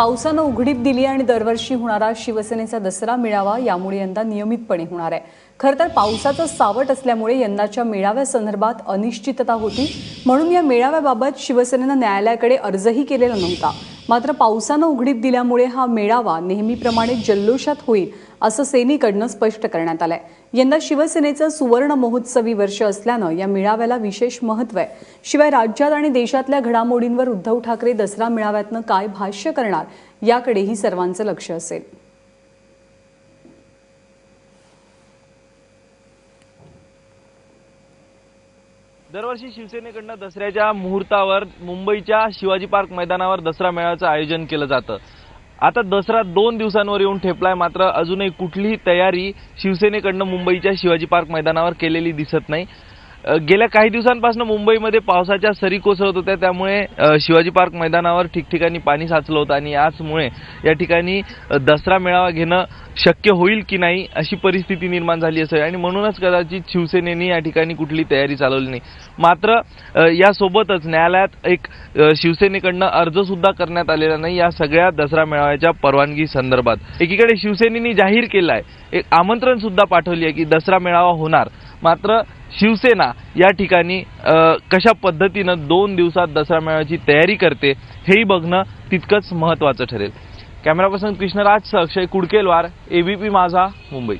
पावसानं उघडीप दिली आणि दरवर्षी होणारा शिवसेनेचा दसरा मेळावा यामुळे यंदा नियमितपणे होणार आहे. खरं तर पावसाचं सावट असल्यामुळे यंदाच्या मेळाव्यासंदर्भात अनिश्चितता होती. म्हणून या मेळाव्याबाबत शिवसेनेनं न्यायालयाकडे अर्जही केलेला नव्हता. मात्र पावसानं उघडीप दिल्यामुळे हा मेळावा नेहमीप्रमाणे जल्लोषात होईल असं सेनेकडनं स्पष्ट करण्यात आलंय. यंदा शिवसेनेचं सुवर्ण महोत्सवी वर्ष असल्यानं या मेळाव्याला विशेष महत्त्व आहे. शिवाय राज्यात आणि देशातल्या घडामोडींवर उद्धव ठाकरे दसरा मेळाव्यातनं काय भाष्य करणार याकडेही सर्वांचं लक्ष असेल. दरवर्षी शिवसेनेकडनं दसऱ्याच्या मुहूर्तावर मुंबईच्या शिवाजी पार्क मैदानावर दसरा मेळाव्याचं आयोजन केलं जातं. आता दसरा दोन दिवसांवर येऊन ठेपलाय मात्र अजूनही कुठलीही तयारी शिवसेनेकडनं मुंबईच्या शिवाजी पार्क मैदानावर केलेली दिसत नाही. गेल्या काही दिवसांपासून मुंबईमध्ये पावसाच्या सरी कोसळत होत्या. त्यामुळे शिवाजी पार्क मैदानावर ठिकठिकाणी पाणी साचलं होतं आणि याचमुळे या ठिकाणी दसरा मेळावा घेणं शक्य होईल की नाही अशी परिस्थिती निर्माण झाली असेल. आणि म्हणूनच कदाचित शिवसेनेने या ठिकाणी कुठली तयारी चालवली नाही. मात्र यासोबतच न्यायालयात एक शिवसेनेकडनं अर्ज सुद्धा करण्यात आलेला नाही या सगळ्या दसरा मेळाव्याच्या परवानगी संदर्भात. एकीकडे शिवसेनेने जाहीर केलं आहे एक आमंत्रण सुद्धा पाठवली आहे की दसरा मेळावा होणार. मात्र शिवसेना या ठिकाणी कशा पद्धतीनं दोन दिवसात दसरा मेळाव्याची तयारी करते हेही बघणं तितकंच महत्त्वाचं ठरेल. Camera person Krishnaraj Akshay Kudkelwar ABP Majha Mumbai.